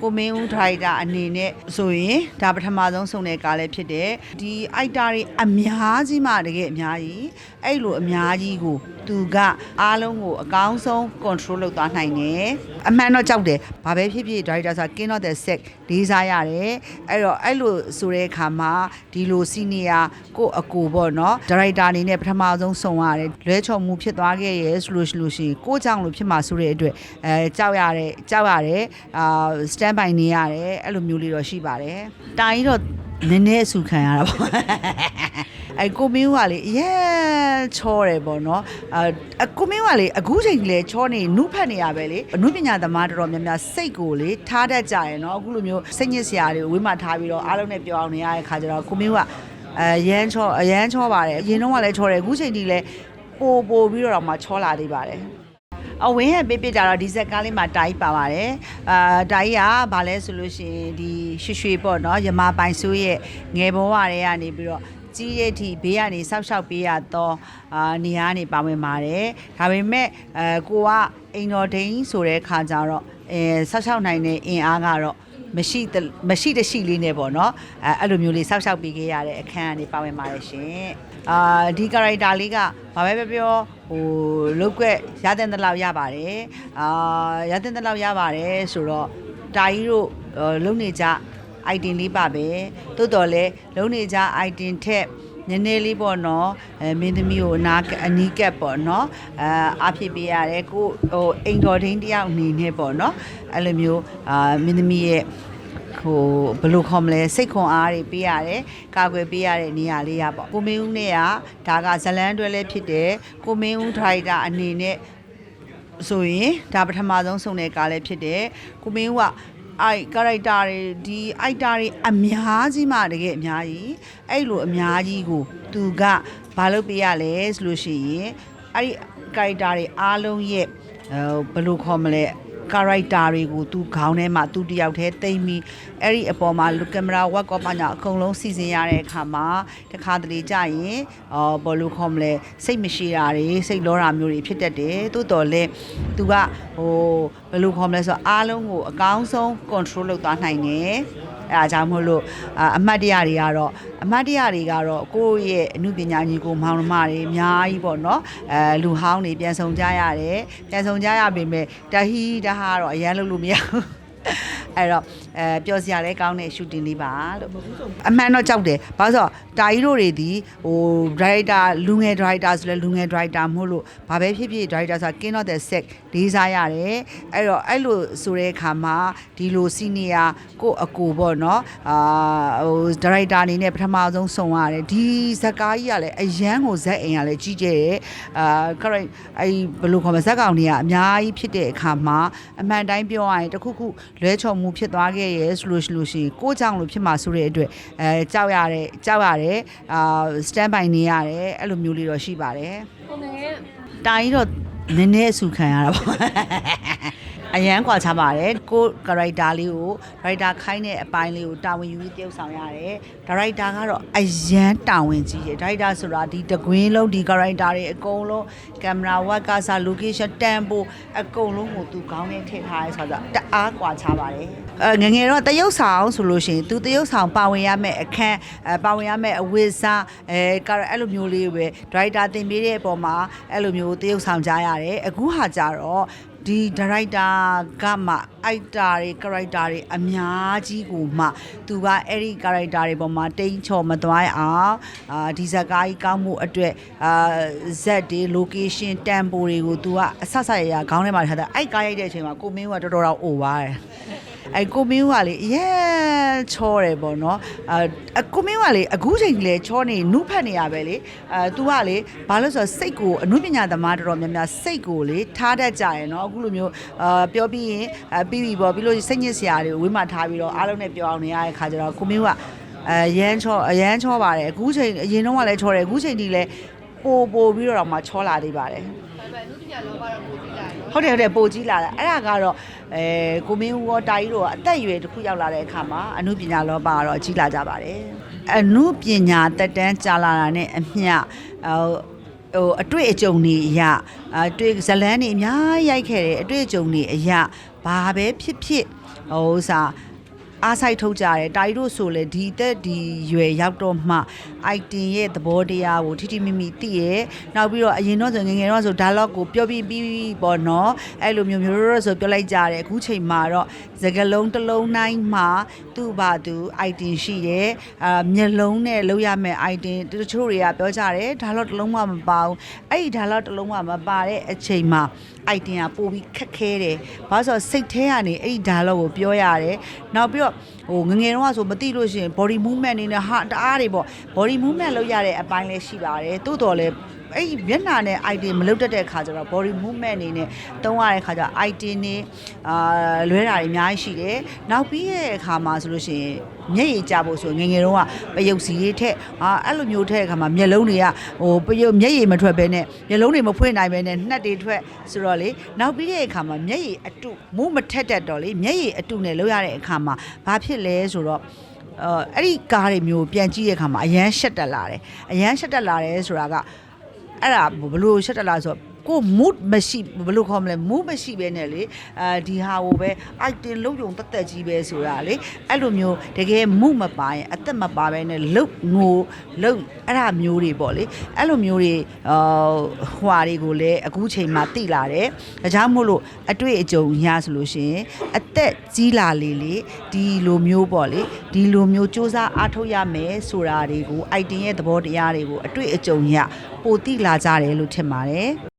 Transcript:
ကိုမင်းဦးဒရိုက်တာအနေနဲ့ဆိုရင်ဒါပထမဆုံးစုံတဲ့ကားလည်းဖြစ်တယ်ဒီအိုက်တာတွေအများကြီးမှတကယ်အများကြီးအဲ့လိုအများကြီးကိုသူကအားလုံးကိုအကောင်းဆုံး control လုပ်သွားနိုင်တယ်အမှန်တော့ကြောက်တယ်ဘာပဲဖြစ်ဖြစ်ဒရိုက်တာဆိုတာ king of the set လေးစားရတယ်အဲ့တော့အဲ့လိုဆိုတဲ့အခါမှာဒီလို senior ကိုအကူပေါ့နော်ဒရိုက်တာအနေနဲ့ပထမဆုံးစုံရတယ်လွဲချော်မှုဖြစ်သွားခဲ့ရဲဆိုလို့ရှိလို့ရှိရင်ကိုကြောင့်လို့ဖြစ်မှာဆိုတဲ့အတွက်အဲကြောက်ရတယ်ကြောက်ရတယ်အာ stand by နေရတယ်အဲ့လိုမျိုးလေးတော့ရှိပါတယ်တာကြီးတော့နည်းနည်းအဆူခံရတာပေါ့အဲကိုမင်းကလေရဲချောတယ်ပေါ့နော်အဲကိုမင်းကလေအခုချိန်ကြီးလေချောနေနုဖတ်နေရပဲလေအနုပညာသမားတော်တော်များများစိတ်ကိုလေထားတတ်ကြရနော်အခုလိုမျိုးစိတ်ညစ်စရာတွေကိုဝိမထားပြီးတော့အားလုံးနဲ့ပြောအောင်နေရတဲ့ခါကျတော့ကိုမင်းကအဲရမ်းချောအရမ်းချောပါတယ်အရင်တော့ကလည်းချောတယ်အခုချိန်ကြီးလေပိုပိုပြီးတော့မှချောလာသေးပါတယ် အဝင်းဟဲ့ပေးပြကြတော့ဒီဇက်ကားလေးမှာတာကြီးပါပါတယ်အာတာကြီးကဘာလဲဆိုလို့ရှိရင်ဒီရွှေရွှေပေါ့နော်ယမပိုင်ဆိုးရဲ့ငယ်ဘဝတွေကနေပြီးတော့ကြီးရဲ့အထိဘေးကနေဆောက်ရှောက်ပေးရတော့အာနေရာကနေပါဝင်ပါတယ်ဒါပေမဲ့အဲကိုကအိမ်တော်ဒိန်းဆိုတဲ့ခါကျတော့အဲဆောက်ရှောက်နိုင်တဲ့အင်အားကတော့ မရှိတမရှိတရှိလေးနဲ့ပေါ့နော်အဲအဲ့လိုမျိုးလေးဆောက်ရှောက်ပေးခဲ့ရတဲ့အခန်းကနေပါဝင်ပါတယ်ရှင်အာဒီ character လေးကဘာပဲပြောပြောဟိုလုတ်ကွက်ရတဲ့တလောက်ရပါတယ်အာရတဲ့တလောက်ရပါတယ်ဆိုတော့တာကြီးတို့အာလုံနေကြ item လေးပါပဲတိုးတော်လဲလုံနေကြ item ထက် နည်းနည်းလေးပေါ့နော်အဲမင်းသမီးကိုအနာအနီးကပ်ပေါ့နော်အဲအဖြစ်ပေးရတယ်ကိုဟိုအိမ်တော်ဒင်းတယောက်အနေနဲ့ပေါ့နော်အဲ့လိုမျိုးအာမင်းသမီးရဲ့ဟိုဘယ်လိုခေါ်မလဲစိတ်ခွန်အားတွေပေးရတယ်ကာကွယ်ပေးရတဲ့နေရာလေးရပေါ့ကိုမင်းဦးနဲ့ကဒါကဇလန်းတွဲလေးဖြစ်တယ်ကိုမင်းဦးဒရိုက်တာအနေနဲ့ဆိုရင်ဒါပထမဆုံးစုံတဲ့ကားလည်းဖြစ်တယ်ကိုမင်းဦးက အိုက်ကာရိုက်တာတွေဒီအိုက်တာတွေအများကြီးမှတကယ်အများကြီးအဲ့လိုအများကြီးကို သူကဘာလုပ်ပေးရလဲဆိုလို့ရှိရင်အဲ့ဒီကာရိုက်တာတွေအားလုံးရဲ့ဟိုဘယ်လိုခေါ်မလဲ ကာရိုက်တာတွေကိုသူခေါင်းထဲမှာသူတယောက်တည်းတိမ့်ပြီးအဲ့ဒီအပေါ်မှာလူကင်မရာဝက်ကောပညာအကုန်လုံးစီစဉ်ရတဲ့အခါမှာတခါတလေကြာရင်အော်ဘယ်လိုခေါ်မလဲစိတ်မရှိတာတွေစိတ်လောတာမျိုးတွေဖြစ်တတ်တယ်တိုးတော်လဲသူကဟိုဘယ်လိုခေါ်မလဲဆိုတော့အားလုံးကိုအကောင်းဆုံး control လုပ်သွားနိုင်တယ် အဲအားကြောင့်မို့လို့အာအမှတ်တရတွေကတော့အမှတ်တရတွေကတော့ကိုယ့်ရဲ့အမှုပညာညီကိုမောင်နှမတွေအများကြီးပေါ့နော်အဲလူဟောင်းတွေပြန်ဆောင်ကြရတယ်ပြန်ဆောင်ကြရပေမဲ့တဟီတဟာတော့အရန်လုပ်လို့မရဘူး အဲ့တော့အဲပျော်စရာလည်းကောင်းတဲ့ shooting လေးပါလို့အမှန်တော့ကြောက်တယ်ဘာလို့ဆိုတော့တာကြီးတို့တွေဒီဟို director လူငယ် director ဆိုလဲလူငယ် director မဟုတ်လို့ဘာပဲဖြစ်ဖြစ် director ဆိုတာ king of the set လေးစားရတယ်အဲ့တော့အဲ့လိုဆိုတဲ့အခါမှာဒီလို senior ကိုအကူပေါ့နော်အာဟို director အနေနဲ့ပထမဆုံးစုံရတယ်ဒီဇက်ကားကြီးကလည်းအရန်ကိုဇက်အိမ်ကလည်းကြီးကျယ်တယ်အာ correct အဲ့ဘယ်လိုခေါ်မလဲဇက်ကောင်တွေကအများကြီးဖြစ်တဲ့အခါမှာအမှန်တိုင်းပြောရရင်တစ်ခုခုလွဲချော်မှုဖြစ်သွားခဲ့ရဲဆိုလို့ရှိလို့ရှိရင်ကိုကြောင့်လို့ဖြစ်မှာဆိုတဲ့အတွက်အဲကြောက်ရတယ်ကြောက်ရတယ်အာ stand by နေရတယ်အဲ့လိုမျိုးလေးတော့ရှိပါတယ်ကိုငယ်တာကြီးတော့နည်းနည်းအဆူခံရတာပေါ့ အရန်ကွာခြားပါတယ်ကို character လေးကို writer ခိုင်းတဲ့အပိုင်းလေးကိုတာဝန်ယူပြီးတယောက်ဆောင်ရတယ် director ကတော့အရန်တာဝန်ကြီးတယ် director ဆိုတာဒီတကွင်းလုံးဒီ character တွေအကုန်လုံး camera work ကစား location tempo အကုန်လုံးကိုသူကောင်းနေထည့်ထားရဲဆိုတော့တအားကွာခြားပါတယ်အဲငငယ်တော့တရုတ်ဆောင်ဆိုလို့ရှိရင်သူတရုတ်ဆောင်ပါဝင်ရမယ့်အခန်းပါဝင်ရမယ့်အဝတ်စားအဲအဲ့လိုမျိုးလေးပဲ director တင်ပေးတဲ့အပေါ်မှာအဲ့လိုမျိုးတရုတ်ဆောင်ကြားရတယ်အခုဟာကြတော့ ဒီဒါရိုက်တာကမှအိုက်တာတွေ character တွေအများကြီးကိုမှသူကအဲ့ဒီ character တွေပေါ်မှာတိမ်ချော်မသွားအောင်အာဒီဇက်ကားကြီးကောင်းမှုအတွက်အာဇက်တွေ location tempo တွေကိုသူကအဆဆရရခေါင်းထဲမှာထားတာအဲ့ကားရိုက်တဲ့အချိန်မှာကိုမင်းကတော်တော်တော့အိုပါတယ် အဲကိုမင်းကလေရဲချောတယ်ပေါ့နော်အဲကိုမင်းကလေအခုချိန်ကြီးလေချောနေနုဖတ်နေရပဲလေအဲ तू ကလေဘာလို့ဆိုတော့စိတ်ကိုအနုပညာသမားတော်တော်များများစိတ်ကိုလေထားတတ်ကြရယ်နော်အခုလိုမျိုးအာပြောပြီးရင်အဲပြီးပြီပေါ့ပြီးလို့စိတ်ညစ်စရာတွေကိုဝိမထားပြီးတော့အားလုံးနဲ့ပြောအောင်နေရတဲ့ခါကျတော့ကိုမင်းကအဲရမ်းချောအရမ်းချောပါတယ်အခုချိန်အရင်တော့ကလည်းချောတယ်အခုချိန်ဒီလည်းပိုပိုပြီးတော့မှချောလာသေးပါတယ် ဘာပဲအမှုပညာလောကတော့ပိုကြည့်လာတယ်ဟုတ်တယ်ဟုတ်တယ်ပိုကြီးလာတာအဲ့ဒါကတော့အဲကိုမင်းဦးရောတာကြီးတို့ကအသက်အရွယ်တစ်ခုရောက်လာတဲ့အခါမှာအမှုပညာလောဘကတော့ကြီးလာကြပါတယ်အမှုပညာတက်တန်းကြာလာတာနဲ့အမျှဟိုဟိုအတွေ့အကြုံတွေအရာအတွေ့ဇလန်းတွေအများကြီးရိုက်ခဲ့တယ်အတွေ့အကြုံတွေအရာဘာပဲဖြစ်ဖြစ်ဟိုစား အားဆိုင်ထုတ်ကြတယ်တာရီတို့ဆိုလေဒီအသက်ဒီရွယ်ရောက်တော့မှ item ရဲ့သဘောတရားကိုထိထိမိမိသိရဲနောက်ပြီးတော့အရင်တော့ဆိုငယ်ငယ်တော့ဆို dialogue ကိုပြောပြီးပြီးပေါ့နော်အဲ့လိုမျိုးမျိုးရောဆိုပြောလိုက်ကြတယ်အခုချိန်မှာတော့စကလုံးတစ်လုံးတိုင်းမှာသူ့ဘာသူ item ရှိတယ်အာမျက်လုံးနဲ့လောက်ရမယ့် item တချို့တွေကပြောကြတယ် dialogue တစ်လုံးမှမပါဘူးအဲ့ဒီ dialogue တစ်လုံးမှမပါတဲ့အချိန်မှာ item ကပို့ပြီးခက်ခဲတယ်ဘာလို့ဆိုတော့စိတ်ထဲကနေအဲ့ဒီ dialogue ကိုပြောရတယ်နောက်ပြီးတော့ဟိုငငယ်တော့ဆိုမသိလို့ရှိရင် body movement အနေနဲ့ဟာတအားတွေပေါ့ body movement လုပ်ရတဲ့အပိုင်းလည်းရှိပါတယ်တိုးတော်လည်း အဲ့ဒီမျက်နှာနဲ့ item မလုပ်တတ်တဲ့ခါကျတော့ body movement အနေနဲ့တုံးရတဲ့ခါကျ item နေအာလွဲတာတွေအများကြီးရှိတယ်နောက်ပြီးရဲ့အခါမှာဆိုလို့ရှိရင်မျက်ရည်ကျဖို့ဆိုရင်ငယ်ငယ်တော့ကပယုတ်စီတွေထက်အာအဲ့လိုမျိုးထက်အခါမှာမျက်လုံးတွေကဟိုပယုတ်မျက်ရည်မထွက်ဘဲနဲ့မျက်လုံးတွေမဖွင့်နိုင်ဘဲနဲ့နှက်တွေထွက်ဆိုတော့လေနောက်ပြီးတဲ့အခါမှာမျက်ရည်အတုမူးမထက်တတ်တော့လေမျက်ရည်အတုနဲ့လောက်ရတဲ့အခါမှာဘာဖြစ်လဲဆိုတော့အော်အဲ့ဒီကားတွေမျိုးပြန်ကြည့်တဲ့အခါမှာအရန်ရှက်တက်လာတယ်အရန်ရှက်တက်လာတယ်ဆိုတာက အဲ့ဒါဘယ်လိုရှက်တက်လာဆိုတော့ ကို mood မရှိဘယ်လိုခေါ်မလဲ mood မရှိပဲနဲ့လေအဲဒီဟာကိုပဲ item လုံးယုံတက်တက်ကြီးပဲဆိုတာလေအဲ့လိုမျိုးတကယ် mood မပါရင်အသက်မပါပဲနဲ့လုတ်ငိုလုတ်အဲ့ဒါမျိုးတွေပေါ့လေအဲ့လိုမျိုးတွေအာဟွာတွေကိုလည်းအခုချိန်မှာတိလာတယ်ဒါကြောင့်မို့လို့အတွေ့အကြုံရဆိုလို့ရှိရင်အသက်ကြီးလာလေလေဒီလိုမျိုးပေါ့လေဒီလိုမျိုးစူးစမ်းအားထုတ်ရမယ်ဆိုတာတွေကို item ရဲ့သဘောတရားတွေကိုအတွေ့အကြုံရပိုတိလာကြတယ်လို့ထင်ပါတယ်